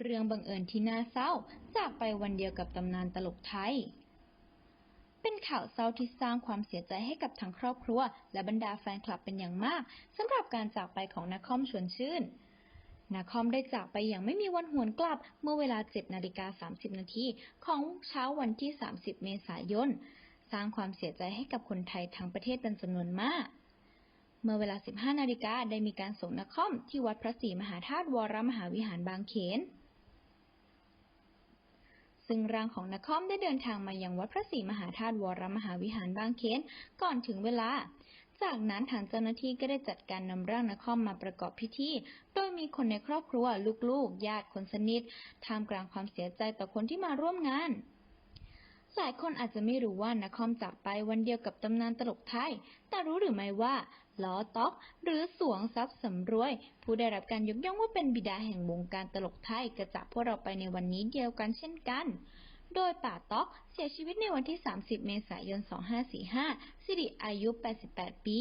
เรื่องบังเอิญที่น่าเศร้าจากไปวันเดียวกับตำนานตลกไทย เป็นข่าวเศร้าที่สร้างความเสียใจให้กับทั้งครอบครัว และบรรดาแฟนคลับเป็นอย่างมากสำหรับการจากไปของนครชวนชื่นนาคอมได้จากไปอย่างไม่มีวันหวนกลับเมื่อเวลา 7 นาฬิกา 30 นาทีของเช้าวันที่ 30 เมษายน สร้างความเสียใจให้กับคนไทยทั้งประเทศเป็นจำนวนมาก เมื่อเวลา 15 นาฬิกาได้มีการส่งนครที่วัดพระศรีมหาธาตุวรมหาวิหารบางเขน ซึ่งร่างของนครได้เดินทางมายังวัดพระศรีมหาธาตุวรมหาวิหารบางเขนก่อนถึงเวลา จากนั้นทางเจ้าหน้าที่ก็ได้จัดการนำร่างนครมาประกอบพิธี โดยมีคนในครอบครัว ลูกๆ ญาติคนสนิทท่ามกลางความเสียใจต่อคนที่มาร่วมงาน หลายคนอาจจะไม่รู้ว่านคอมจากไปวันเดียวกับตำนานตลกไทย แต่รู้หรือไม่ว่าล้อต๊อก หรือสวงทรัพย์สำรวย ผู้ได้รับการยกย่องว่าเป็นบิดาแห่งวงการตลกไทยกระจากพวกเราไปในวันนี้เดียวกันเช่นกันโดยป่าต๊อกเสียชีวิตในวันที่ 30 เมษายน 2545 สิริอายุ 88 ปี